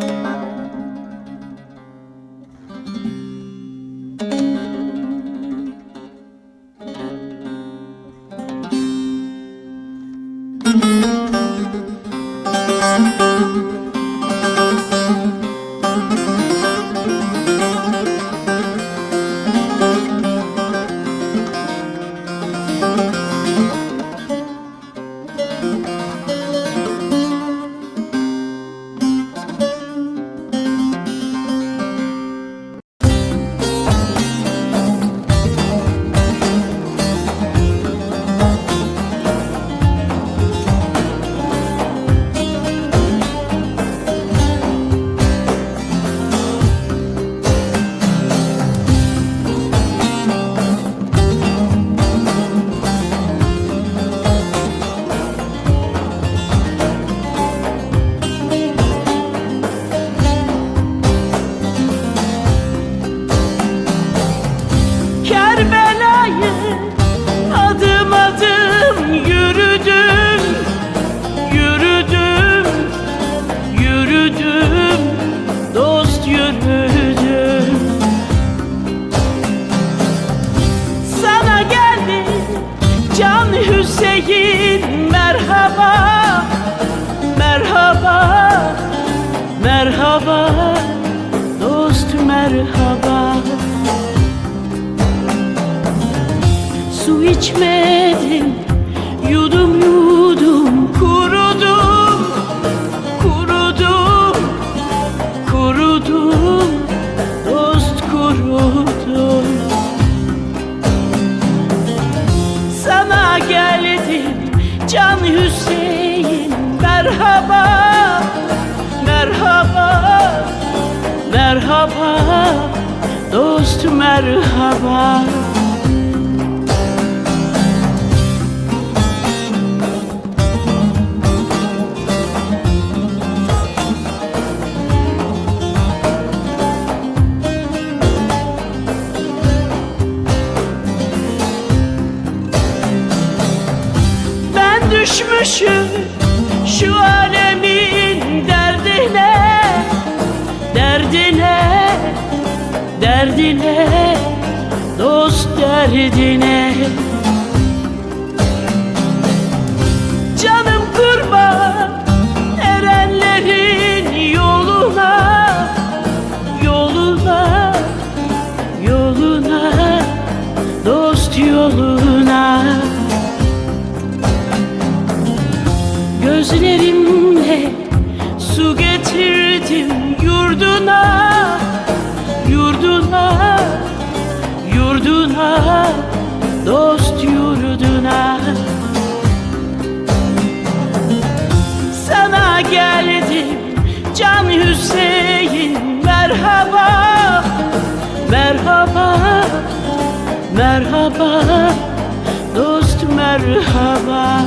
Kerbela'yı merhaba. Su içmedim Yudum yudum Kurudum Kurudum Kurudum Dost kurudum. Sana geldim Can Hüseyin Merhaba Merhaba Dost merhaba. Ben düşmüşüm derdine, dost derdine Merhaba dost merhaba.